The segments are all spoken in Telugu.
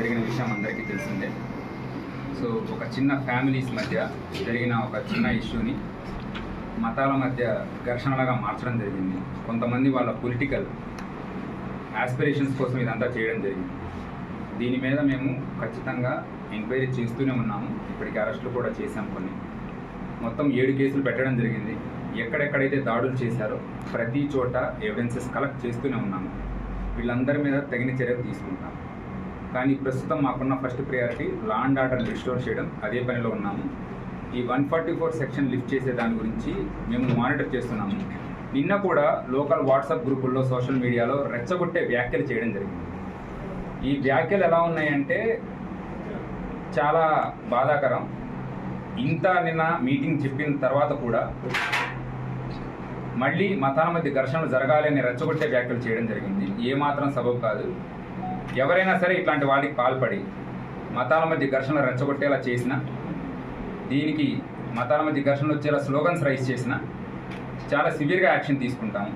జరిగిన విషయం అందరికీ తెలిసిందే. సో ఒక చిన్న ఫ్యామిలీస్ మధ్య జరిగిన ఒక చిన్న ఇష్యూని మతాల మధ్య ఘర్షణలుగా మార్చడం జరిగింది. కొంతమంది వాళ్ళ పొలిటికల్ ఆస్పిరేషన్స్ కోసం ఇదంతా చేయడం జరిగింది. దీని మీద మేము ఖచ్చితంగా ఎంక్వైరీ చేస్తూనే ఉన్నాము. ఇప్పటికి అరెస్టులు కూడా చేశాం కొన్ని. మొత్తం ఏడు కేసులు పెట్టడం జరిగింది. ఎక్కడెక్కడైతే దాడులు చేశారో ప్రతి చోట ఎవిడెన్సెస్ కలెక్ట్ చేస్తూనే ఉన్నాము. వీళ్ళందరి మీద తగిన చర్యలు తీసుకుంటాం కానీ ప్రస్తుతం మాకున్న first priority law and order restore చేయడం. అదే పనిలో ఉన్నాము. ఈ one forty four section lift చేసే దాని గురించి మేము మానిటర్ చేస్తున్నాము. నిన్న కూడా లోకల్ వాట్సాప్ గ్రూపుల్లో సోషల్ మీడియాలో రెచ్చగొట్టే వ్యాఖ్యలు చేయడం జరిగింది. ఈ వ్యాఖ్యలు ఎలా ఉన్నాయంటే చాలా బాధాకరం. ఇంత నిన్న మీటింగ్ చెప్పిన తర్వాత కూడా మళ్ళీ మతాల మధ్య ఘర్షణలు జరగాలి అని రెచ్చగొట్టే వ్యాఖ్యలు చేయడం జరిగింది. ఏమాత్రం సబబు కాదు. ఎవరైనా సరే ఇట్లాంటి వాటికి పాల్పడి మతాల మధ్య ఘర్షణలు రెచ్చగొట్టేలా చేసిన దీనికి మతాల మధ్య ఘర్షణలు వచ్చేలా స్లోగన్స్ రైజ్ చేసిన చాలా సివియర్గా యాక్షన్ తీసుకుంటాము.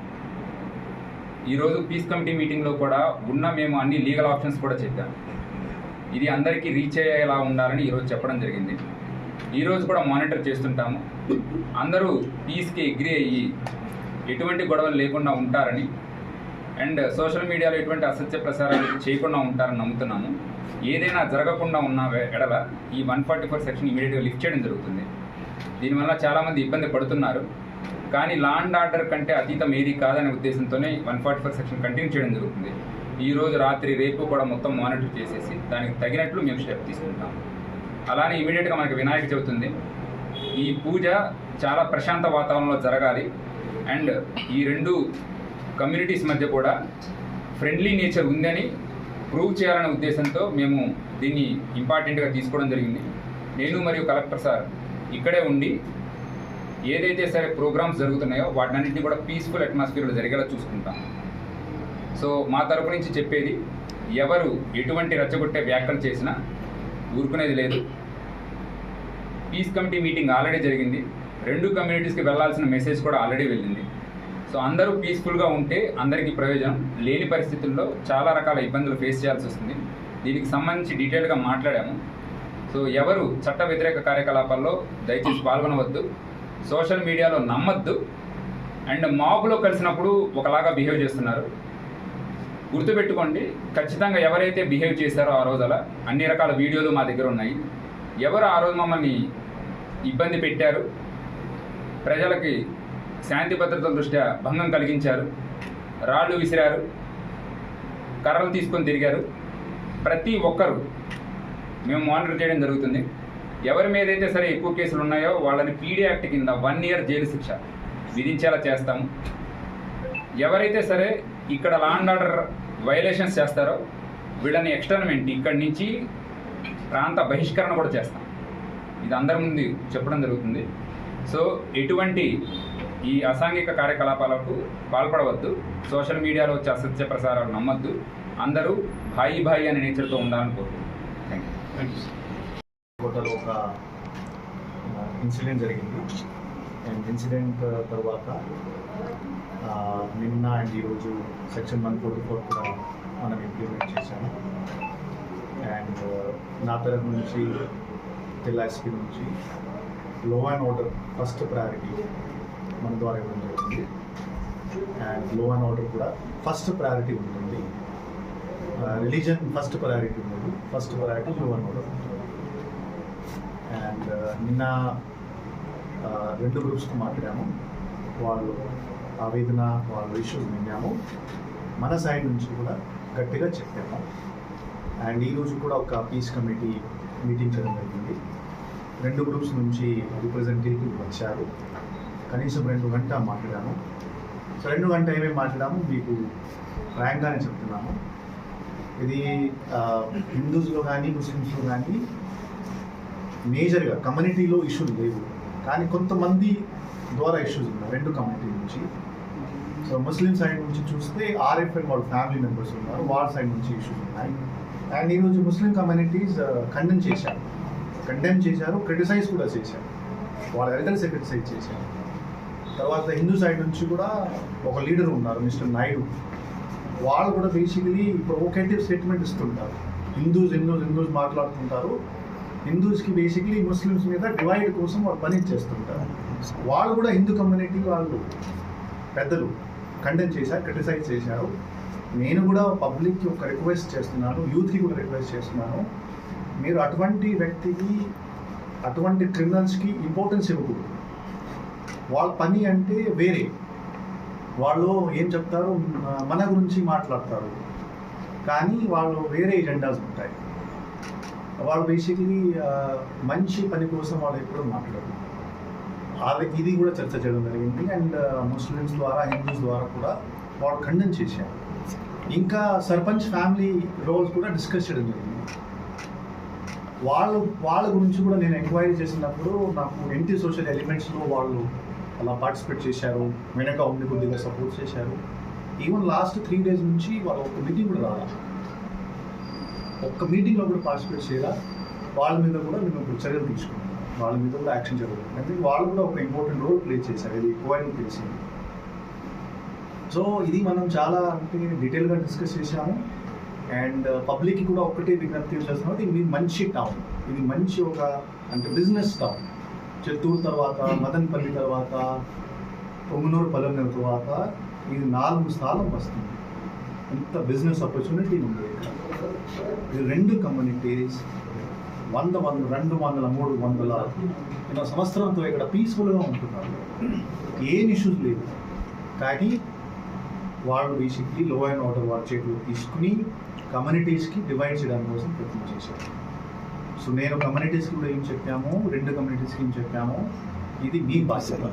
ఈరోజు పీస్ కమిటీ మీటింగ్లో కూడా ఉన్న మేము అన్ని లీగల్ ఆప్షన్స్ కూడా చెప్పాము ఇది అందరికీ రీచ్ అయ్యేలా ఉండాలని ఈరోజు చెప్పడం జరిగింది. ఈరోజు కూడా మానిటర్ చేస్తుంటాము. అందరూ పీస్కి ఎగ్రీ అయ్యి ఎటువంటి గొడవలు లేకుండా ఉంటారని అండ్ సోషల్ మీడియాలో ఎటువంటి అసత్య ప్రసారాలు చేయకుండా ఉంటారని నమ్ముతున్నాము. ఏదైనా జరగకుండా ఉన్న ఎడల ఈ వన్ ఫార్టీ ఫోర్ సెక్షన్ ఇమీడియట్గా లిఫ్ట్ చేయడం జరుగుతుంది. దీనివల్ల చాలామంది ఇబ్బంది పడుతున్నారు. కానీ లా అండ్ ఆర్డర్ కంటే అతీతం ఏది కాదనే ఉద్దేశంతోనే one forty four section continue చేయడం జరుగుతుంది. ఈ రోజు రాత్రి రేపు కూడా మొత్తం మానిటర్ చేసేసి దానికి తగినట్లు మేము స్టెప్ తీసుకుంటాం. అలానే ఇమీడియట్గా మనకి వినాయక చవితి ఉంది. ఈ పూజ చాలా ప్రశాంత వాతావరణంలో జరగాలి. అండ్ ఈ రెండు కమ్యూనిటీస్ మధ్య కూడా ఫ్రెండ్లీ నేచర్ ఉందని ప్రూవ్ చేయాలనే ఉద్దేశంతో మేము దీన్ని ఇంపార్టెంట్గా తీసుకోవడం జరిగింది. నేను మరియు కలెక్టర్ సార్ ఇక్కడే ఉండి ఏదైతే సరే ప్రోగ్రామ్స్ జరుగుతున్నాయో వాటినన్నింటినీ కూడా పీస్ఫుల్ అట్మాస్ఫియర్లో జరిగేలా చూసుకుంటాం. సో మా తరపు నుంచి చెప్పేది ఎవరు ఎటువంటి రచ్చగొట్టే వ్యాఖ్యలు చేసినా ఊరుకునేది లేదు. పీస్ కమిటీ మీటింగ్ ఆల్రెడీ జరిగింది. రెండు కమ్యూనిటీస్కి వెళ్ళాల్సిన మెసేజ్ కూడా ఆల్రెడీ వెళ్ళింది. సో అందరూ పీస్ఫుల్గా ఉంటే అందరికీ ప్రయోజనం. లేని పరిస్థితుల్లో చాలా రకాల ఇబ్బందులు ఫేస్ చేయాల్సి వస్తుంది. దీనికి సంబంధించి డీటెయిల్గా మాట్లాడాము. సో ఎవరు చట్ట వ్యతిరేక కార్యకలాపాల్లో దయచేసి పాల్గొనవద్దు. సోషల్ మీడియాలో నమ్మద్దు. అండ్ మాబ్లో కలిసినప్పుడు ఒకలాగా బిహేవ్ చేస్తున్నారు. గుర్తుపెట్టుకోండి ఖచ్చితంగా ఎవరైతే బిహేవ్ చేశారో ఆ రోజు అలా అన్ని రకాల వీడియోలు మా దగ్గర ఉన్నాయి. ఎవరు ఆ రోజు మమ్మల్ని ఇబ్బంది పెట్టారు? ప్రజలకి శాంతి భద్రతల దృష్ట్యా భంగం కలిగించారు. రాళ్ళు విసిరారు. కర్రలు తీసుకొని తిరిగారు. ప్రతి ఒక్కరు మేము మానిటర్ చేయడం జరుగుతుంది. ఎవరి మీద అయితే సరే ఎక్కువ కేసులు ఉన్నాయో వాళ్ళని పీడీ యాక్ట్ కింద వన్ ఇయర్ జైలు శిక్ష విధించేలా చేస్తాము. ఎవరైతే సరే ఇక్కడ లా అండ్ ఆర్డర్ వైలేషన్స్ చేస్తారో వీళ్ళని ఎక్స్టర్నమెంట్ ఇక్కడి నుంచి ప్రాంత బహిష్కరణ కూడా చేస్తాం. ఇది అందరి ముందు చెప్పడం జరుగుతుంది. సో ఎటువంటి ఈ అసాంఘిక కార్యకలాపాలకు పాల్పడవద్దు. సోషల్ మీడియాలో వచ్చే అసత్య ప్రసారాలు నమ్మద్దు. అందరూ భాయి భాయి అనే నేచర్తో ఉండాలని కోరుకుంటున్నాను థ్యాంక్ యూ కోటలో ఒక ఇన్సిడెంట్ జరిగింది. అండ్ ఇన్సిడెంట్ తర్వాత నిన్న అండ్ ఈరోజు సెక్షన్ వన్ ఫోర్టీ ఫోర్ కూడా మనం ఇంప్లిమెంట్ చేశాము. అండ్ నా తరఫు నుంచి జిల్లా ఎస్పీ నుంచి లో అండ్ ఆర్డర్ ఫస్ట్ ప్రయారిటీ మన ద్వారా ఇవ్వడం జరుగుతుంది అండ్లో అండ్ ఆర్డర్ కూడా ఫస్ట్ ప్రయారిటీ ఉంటుంది. రిలీజన్ ఫస్ట్ ప్రయారిటీ ఉంటుంది. ఫస్ట్ ప్రయారిటీ లో అండ్ ఆర్డర్ ఉంటుంది. అండ్ uh, నిన్న uh, రెండు గ్రూప్స్కి మాట్లాడాము. వాళ్ళు ఆవేదన వాళ్ళ ఇష్యూస్ విన్నాము. మన సైడ్ నుంచి కూడా గట్టిగా చెప్పాము. అండ్ ఈరోజు కూడా ఒక పీస్ కమిటీ మీటింగ్ చేయడం జరిగింది. రెండు గ్రూప్స్ నుంచి రిప్రజెంటేటివ్ వచ్చారు. కనీసం రెండు గంట మాట్లాడాము. సో రెండు గంట ఏమేమి మాట్లాడాము? మీకు ఫ్రాంక్గానే చెప్తున్నాము ఇది హిందూస్లో కానీ ముస్లిమ్స్లో కానీ మేజర్గా కమ్యూనిటీలో ఇష్యూస్ లేవు. కానీ కొంతమంది ద్వారా ఇష్యూస్ ఉన్నాయి రెండు కమ్యూనిటీ నుంచి. సో ముస్లిం సైడ్ నుంచి చూస్తే ఆర్ఎఫ్ఎల్ వాళ్ళ ఫ్యామిలీ మెంబర్స్ ఉన్నారు వాళ్ళ సైడ్ నుంచి ఇష్యూస్ ఉన్నాయి. అండ్ ఈరోజు ముస్లిం కమ్యూనిటీస్ కండెమ్ చేశారు. కండెమ్ చేశారు క్రిటిసైజ్ కూడా చేశారు. వాళ్ళ ఎల్డర్స్ క్రిటిసైజ్ చేశారు. తర్వాత హిందూ సైడ్ నుంచి కూడా ఒక లీడర్ ఉన్నారు మిస్టర్ నాయుడు. వాళ్ళు కూడా బేసికలీ ప్రొవోకేటివ్ స్టేట్మెంట్ ఇస్తుంటారు. హిందూస్ హిందూస్ హిందూస్ మాట్లాడుతుంటారు. హిందూస్కి బేసిక్లీ ముస్లిమ్స్ మీద డివైడ్ కోసం వాళ్ళు పని చేస్తుంటారు. వాళ్ళు కూడా హిందూ కమ్యూనిటీ వాళ్ళు పెద్దలు కండెమ్ చేశారు క్రిటిసైజ్ చేశారు. నేను కూడా పబ్లిక్కి ఒక రిక్వెస్ట్ చేస్తున్నాను యూత్కి కూడా రిక్వెస్ట్ చేస్తున్నాను. మీరు అటువంటి వ్యక్తికి అటువంటి క్రిమినల్స్కి ఇంపార్టెన్స్ ఇవ్వకూడదు. వాళ్ళ పని అంటే వేరే. వాళ్ళు ఏం చెప్తారు? మన గురించి మాట్లాడతారు. కానీ వాళ్ళు వేరే ఎజెండాస్ ఉంటాయి. వాళ్ళు బేసిక్లీ మంచి పని కోసం వాళ్ళు ఎప్పుడు మాట్లాడరు. ఇది కూడా చర్చ చేయడం జరిగింది. అండ్ ముస్లిమ్స్ ద్వారా హిందూస్ ద్వారా కూడా వాళ్ళు ఖండన్ చేశారు. ఇంకా సర్పంచ్ ఫ్యామిలీ రోల్స్ కూడా డిస్కస్ చేయడం జరిగింది. వాళ్ళు వాళ్ళ గురించి కూడా నేను ఎంక్వైరీ చేసినప్పుడు నాకు ఎన్టీ సోషల్ ఎలిమెంట్స్లో వాళ్ళు అలా పార్టిసిపేట్ చేశారు. వెనక ఉండి కొద్దిగా సపోర్ట్ చేశారు. ఈవెన్ లాస్ట్ త్రీ డేస్ నుంచి వాళ్ళు ఒక మీటింగ్ కూడా రాలా. ఒక్క మీటింగ్లో కూడా పార్టిసిపేట్ చేయరా వాళ్ళ మీద కూడా మేము ఇప్పుడు చర్యలు తీసుకున్నాం. వాళ్ళ మీద కూడా యాక్షన్ జరుగుతుంది. అంటే వాళ్ళు కూడా ఒక ఇంపార్టెంట్ రోల్ ప్లే చేశారు. ఇది కోయిన్ చేసింది సో ఇది మనం చాలా అంటే డీటెయిల్గా డిస్కస్ చేశాము. అండ్ పబ్లిక్కి uh, కూడా ఒక్కటే విజ్ఞప్తి చేస్తున్నాం. ఇది మంచి టౌన్ ఇది మంచి ఒక అంటే బిజినెస్ టౌన్ చిత్తూరు తర్వాత మదన్పల్లి తర్వాత పొంగునూరు పల్లెం తర్వాత ఇది నాలుగు స్థానం వస్తుంది. ఇంత బిజినెస్ ఆపర్చునిటీ ఉంది ఇది రెండు కమ్యూనిటీస్ వంద వంద రెండు వందల మూడు వందల ఇలా సంవత్సరంతో ఇక్కడ పీస్ఫుల్గా ఉంటున్నారు. ఏం ఇష్యూస్ లేవు. కానీ వాళ్ళు బేసిక్లీ లో అండ్ ఆర్డర్ వాళ్ళ చేతులు తీసుకుని కమ్యూనిటీస్కి డివైడ్ చేయడానికి కోసం ప్రయత్నం చేశారు. సో నేను కమ్యూనిటీస్కి కూడా ఏం చెప్పాము? రెండు కమ్యూనిటీస్కి ఏం చెప్పాము? ఇది మీ బాధ్యత.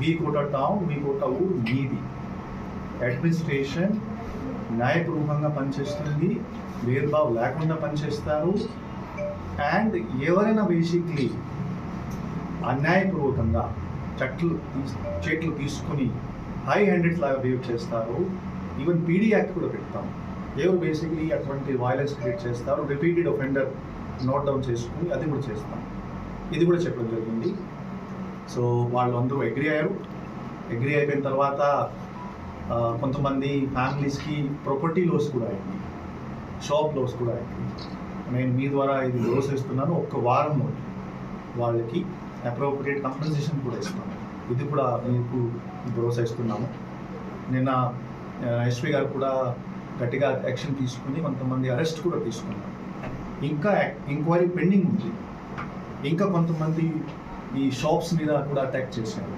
మీ కోట టౌన్ మీ కోట ఊరు మీది. అడ్మినిస్ట్రేషన్ న్యాయపూర్వకంగా పనిచేస్తుంది భేదభావ్ లేకుండా పనిచేస్తారు. అండ్ ఎవరైనా బేసిక్లీ అన్యాయపూర్వకంగా చెట్లు చెట్లు తీసుకుని హై హ్యాండెడ్ లాగా బిహేవ్ చేస్తారు. ఈవెన్ పీడీ యాక్ట్ కూడా పెడతాం. ఎవరు బేసిక్లీ అటువంటి వైలెన్స్ క్రియేట్ చేస్తారు? రిపీటెడ్ ఒఫెండర్ నోట్ డౌన్ చేసుకుని అది కూడా చేస్తాం. ఇది కూడా చెప్పడం జరిగింది. సో వాళ్ళు అందరూ అగ్రి అయ్యారు. అగ్రి అయిపోయిన తర్వాత కొంతమంది ఫ్యామిలీస్కి ప్రాపర్టీ లోస్ కూడా అయింది. షాప్ లోస్ కూడా అయింది. నేను మీ ద్వారా ఇది లోస్ ఇస్తున్నాను ఒక్క వారం వాళ్ళకి అప్రోప్రియేట్ కంపెన్సేషన్ కూడా ఇస్తాను. ఇది కూడా మీకు భరోసా ఇస్తున్నాము. నిన్న ఎస్పీ గారు కూడా గట్టిగా యాక్షన్ తీసుకుని కొంతమంది అరెస్ట్ కూడా తీసుకున్నారు. ఇంకా ఎంక్వైరీ పెండింగ్ ఉంది. ఇంకా కొంతమంది ఈ షాప్స్ మీద కూడా అటాక్ చేశారు.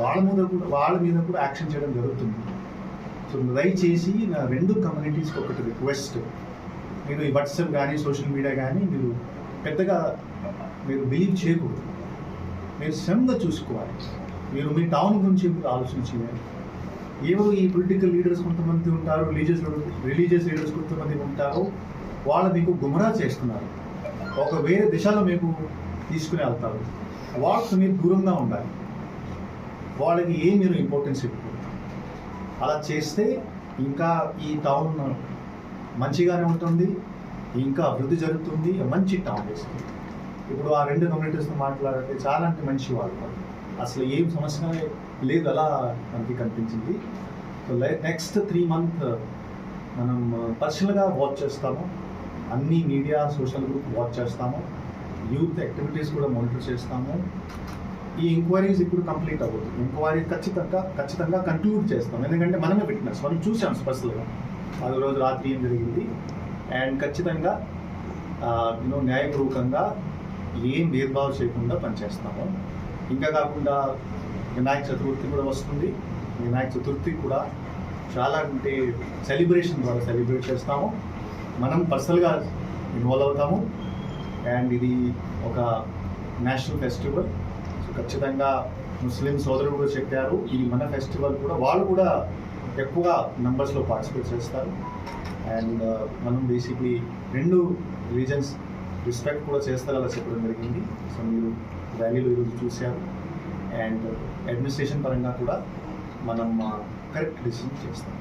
వాళ్ళ మీద కూడా వాళ్ళ మీద కూడా యాక్షన్ చేయడం జరుగుతుంది. సో దయచేసి నా రెండు కమ్యూనిటీస్కి ఒకటి రిక్వెస్ట్ మీరు ఈ వాట్సాప్ కానీ సోషల్ మీడియా కానీ మీరు పెద్దగా మీరు బిలీవ్ చేయకూడదు. మీరు శ్రమగా చూసుకోవాలి. మీరు మీ టౌన్ గురించి మీరు ఆలోచించాలి ఏవో ఈ పొలిటికల్ లీడర్స్ కొంతమంది ఉంటారు రిలీజియస్ రిలీజియస్ లీడర్స్ కొంతమంది ఉంటారు. వాళ్ళు మీకు గుమరా చేస్తున్నారు. ఒక వేరే దిశలో మీకు తీసుకుని వెళ్తారు. వాళ్ళతో మీరు దూరంగా ఉండాలి. వాళ్ళకి ఏం మీరు ఇంపార్టెన్స్ ఇవ్వకూడదు. అలా చేస్తే ఇంకా ఈ టౌన్ మంచిగానే ఉంటుంది. ఇంకా అభివృద్ధి జరుగుతుంది. మంచి టౌన్ వేస్తుంది. ఇప్పుడు ఆ రెండు కమ్యూనిటీస్తో మాట్లాడితే చాలా అంటే మంచి వాళ్ళు అసలు ఏం సమస్య లేదు అలా మనకి కనిపించింది. సో నెక్స్ట్ త్రీ మంత్ మనం uh, పర్సనల్గా వాచ్ చేస్తాము. అన్ని మీడియా సోషల్ గ్రూప్ వాచ్ చేస్తాము. యూత్ యాక్టివిటీస్ కూడా మానిటర్ చేస్తాము. ఈ ఎంక్వైరీస్ ఇప్పుడు కంప్లీట్ అవ్వదు. ఎంక్వైరీ ఖచ్చితంగా ఖచ్చితంగా కంక్లూడ్ చేస్తాం. ఎందుకంటే మనమే విట్నెస్ మనం చూసాం స్పెషల్గా. అది రోజు రాత్రి ఏం జరిగింది? అండ్ ఖచ్చితంగా యూనో న్యాయపూర్వకంగా ఏం భేదభావం చేయకుండా పనిచేస్తాము. ఇంకా కాకుండా వినాయక చతుర్థి కూడా వస్తుంది. వినాయక చతుర్థి కూడా చాలా అంటే సెలబ్రేషన్ ద్వారా సెలబ్రేట్ చేస్తాము. మనం పర్సనల్గా ఇన్వాల్వ్ అవుతాము. అండ్ ఇది ఒక నేషనల్ ఫెస్టివల్ సో ఖచ్చితంగా ముస్లిం సోదరులు కూడా చెప్పారు. ఇది మన ఫెస్టివల్ కూడా. వాళ్ళు కూడా ఎక్కువ నంబర్స్లో పార్టిసిపేట్ చేస్తారు. అండ్ uh, మనం బేసిక్లీ రెండు రీజన్స్ రిస్పెక్ట్ కూడా చేస్తారు అలా చెప్పడం జరిగింది. సో మీరు ర్యాలీలో ఈరోజు చూశారు. అండ్ అడ్మినిస్ట్రేషన్ పరంగా కూడా మనం uh, కరెక్ట్ డిసిషన్ చేస్తాం.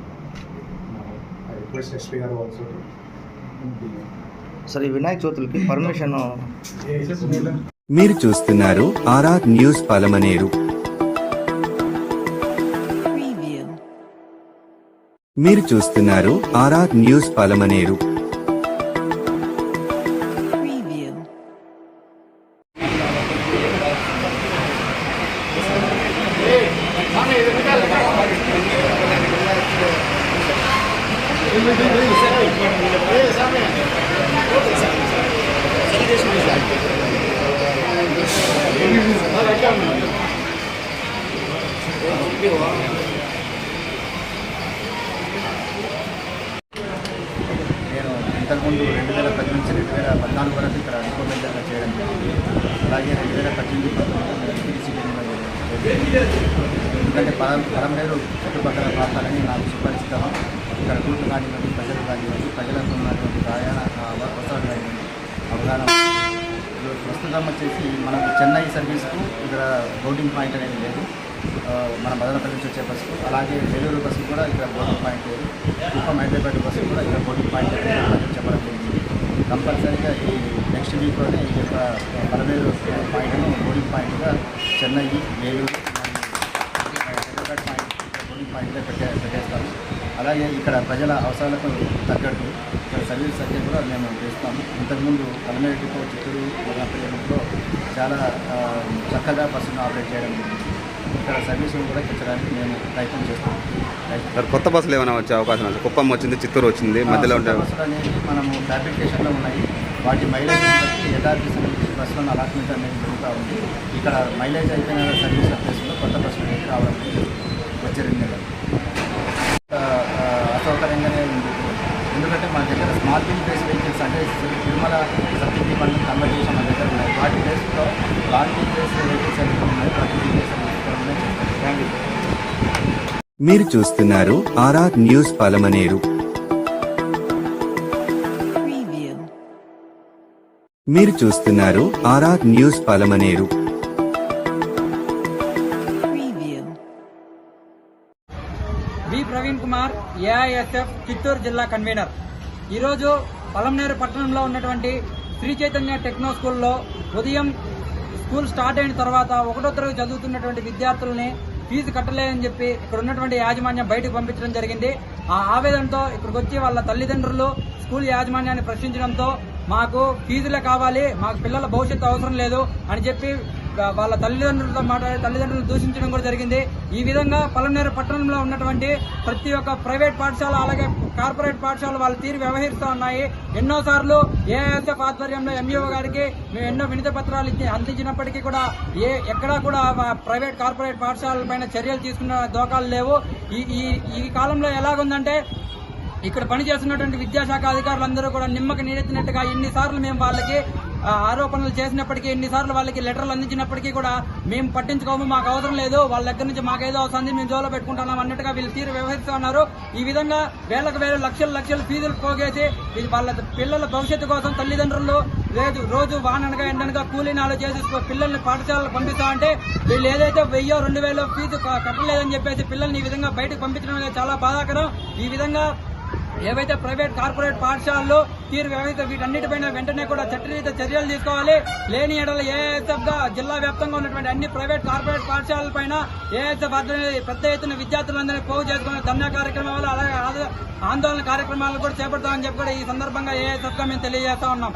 ఐ రిక్వెస్ట్ ఎస్పీ గారు ఆల్సో సరే వినాయక చవితులకి పర్మిషన్ మీరు చూస్తున్నారు ఆర్ఆర్ న్యూస్ పలమనేరు మీరు చూస్తున్నారు RR news Palamaneru Thank you. ఇక్కడ సూపర్వైజర్గా చేయడం అలాగే రెండు వేల పద్దెనిమిది ఎందుకంటే పరం పరమేరు చుట్టుపక్కల ప్రాంతాలని నాకు సుపరిచితం ఇక్కడ కూతురు కానివ్వండి ప్రజలు కానివ్వండి ప్రజలకు ఉన్నటువంటి ప్రయాణ అవసరాలు కానివ్వండి అవగాహన. ప్రస్తుతం వచ్చేసి మనకు చెన్నై సర్వీస్కు ఇక్కడ బోర్డింగ్ పాయింట్ అనేది లేదు. మన మదనపల్లి నుంచి వచ్చే బస్సుకు అలాగే వేలూరు బస్సు కూడా ఇక్కడ బోర్డింగ్ పాయింట్ లేదు. కుప్పం హైదరాబాద్ బస్సు కూడా ఇక్కడ బోర్డింగ్ పాయింట్ లేదు అని చెప్పడం జరిగింది కంపల్సరీగా ఈ వీక్లోనే ఈ యొక్క పరమేరు పాయింట్ను బోర్డింగ్ పాయింట్గా చెన్నై హైదరాబాద్ పాయింట్ పాయింట్గా పెట్టే పెట్టేస్తాము అలాగే ఇక్కడ ప్రజల అవసరాలకు తగ్గట్టు ఇక్కడ సర్వీస్ సంఖ్య కూడా మేము చేస్తాము. ఇంతకుముందు పలమేరు డిపో చిత్తూరు మదనపల్లి డిపోలో చాలా చక్కగా బస్సును ఆపరేట్ చేయడం జరిగింది. ఇక్కడ సర్వీసులు కూడా పెంచడానికి మేము ప్రయత్నం చేస్తాం సార్ కొత్త బస్సులు ఏమైనా వచ్చే అవకాశం కుప్పం వచ్చింది చిత్తూరు వచ్చింది మధ్యలో ఉంటే బస్సులు అనేది మనము ఫ్యాబ్రికేషన్లో ఉన్నాయి. వాటి మైలేజ్ బట్టి సంబంధించి బస్సులను అలాట్మెంట్ అనేది జరుగుతూ ఉంది. ఇక్కడ మైలేజ్ అయిపోయిన సర్వీస్ ప్లేస్లో కొత్త బస్సులు అయితే రావడం వచ్చే రెండు నెలలు. అసౌకర్యంగానే ఉంది. ఎందుకంటే మన దగ్గర స్మాల్ బిల్ బేస్ వెహికల్స్ అంటే తిరుమల సబ్సిడీ పనులు కన్వర్ట్ చేసిన మన దగ్గర ఉన్నాయి. వాటి బేస్లో లాంగ్ బిల్ బేస్ వెహికల్స్ అనేది ఉన్నాయి. వాటి బిల్ బేస్ థ్యాంక్ యూ మీరు చూస్తున్నారు ఆర్ఆర్ న్యూస్ పలమనేరు. మీరు చూస్తున్నారు RR news Palamaneru. B Praveen Kumar AISF Chittoor జిల్లా కన్వీనర్. ఈరోజు పలమనేరు పట్టణంలో ఉన్నటువంటి శ్రీ చైతన్య టెక్నో స్కూల్లో ఉదయం స్కూల్ స్టార్ట్ అయిన తర్వాత ఒకటో తరగతి చదువుతున్నటువంటి విద్యార్థులని ఫీజు కట్టలేదని చెప్పి ఇక్కడ ఉన్నటువంటి యాజమాన్యం బయటకు పంపించడం జరిగింది. ఆ ఆవేదనతో ఇక్కడికి వచ్చి వాళ్ళ తల్లిదండ్రులు స్కూల్ యాజమాన్యాన్ని ప్రశ్నించడంతో మాకు ఫీజులే కావాలి మాకు పిల్లల భవిష్యత్తు అవసరం లేదు అని చెప్పి వాళ్ళ తల్లిదండ్రులతో మాట్లాడి తల్లిదండ్రులు దూషించడం కూడా జరిగింది. ఈ విధంగా పలమనేరు పట్టణంలో ఉన్నటువంటి ప్రతి ఒక్క ప్రైవేట్ పాఠశాల అలాగే కార్పొరేట్ పాఠశాల వాళ్ళ తీరు వ్యవహరిస్తూ ఉన్నాయి. ఎన్నోసార్లు ఏఎస్ఎఫ్ ఆధ్వర్యంలో ఎంఈఓ గారికి మేము ఎన్నో వినతి పత్రాలు అందించినప్పటికీ కూడా ఏ ఎక్కడా కూడా ప్రైవేట్ కార్పొరేట్ పాఠశాలల పైన చర్యలు తీసుకున్న దోకాలు లేవు. ఈ ఈ ఈ కాలంలో ఎలాగుందంటే ఇక్కడ పనిచేస్తున్నటువంటి విద్యాశాఖ అధికారులందరూ కూడా నిమ్మకి నీరెత్తినట్టుగా ఎన్నిసార్లు మేము వాళ్ళకి ఆరోపణలు చేసినప్పటికీ ఎన్నిసార్లు వాళ్ళకి లెటర్లు అందించినప్పటికీ కూడా మేము పట్టించుకోము మాకు అవసరం లేదు వాళ్ళ దగ్గర నుంచి మాకేదో వస్తుంది మేము జోలో పెట్టుకుంటున్నాం అన్నట్టుగా వీళ్ళు తీరు వ్యవహరిస్తున్నారు. ఈ విధంగా వేలకు వేలు లక్షల లక్షల ఫీజులు పోగేసి వాళ్ళ పిల్లల భవిష్యత్తు కోసం తల్లిదండ్రులు లేదు రోజు వాననగా ఎండనగా కూలీనాలు చేసి పిల్లల్ని పాఠశాలకు పంపిస్తా అంటే వీళ్ళు ఏదైతే వెయ్యో రెండు వేలో ఫీజు కట్టలేదని చెప్పేసి పిల్లల్ని ఈ విధంగా బయటకు పంపించడం చాలా బాధాకరం. ఈ విధంగా ఏవైతే ప్రైవేట్ కార్పొరేట్ పాఠశాలలు తీరు వ్యవహరిత వీటన్నిటిపైన వెంటనే కూడా చట్టరీత చర్యలు తీసుకోవాలి. లేని ఎడల ఏఎస్ఎఫ్గా జిల్లా వ్యాప్తంగా ఉన్నటువంటి అన్ని ప్రైవేట్ కార్పొరేట్ పాఠశాలల పైన ఏఎస్ఎఫ్ పెద్ద ఎత్తున విద్యార్థులందరినీ పోగు చేసుకున్న ధర్నా కార్యక్రమాలు అలాగే ఆద- ఆందోళన కార్యక్రమాలు కూడా చేపడతామని చెప్పి కూడా ఈ సందర్భంగా ఏఎస్ఎఫ్గా మేము తెలియజేస్తా ఉన్నాం.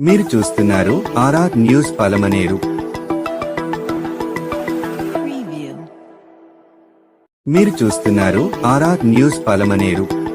మీరు చూస్తున్నారు ఆర్ఆర్ న్యూస్ పలమనేరు. మీరు చూస్తున్నారు ఆర్ఆర్ న్యూస్ పలమనేరు.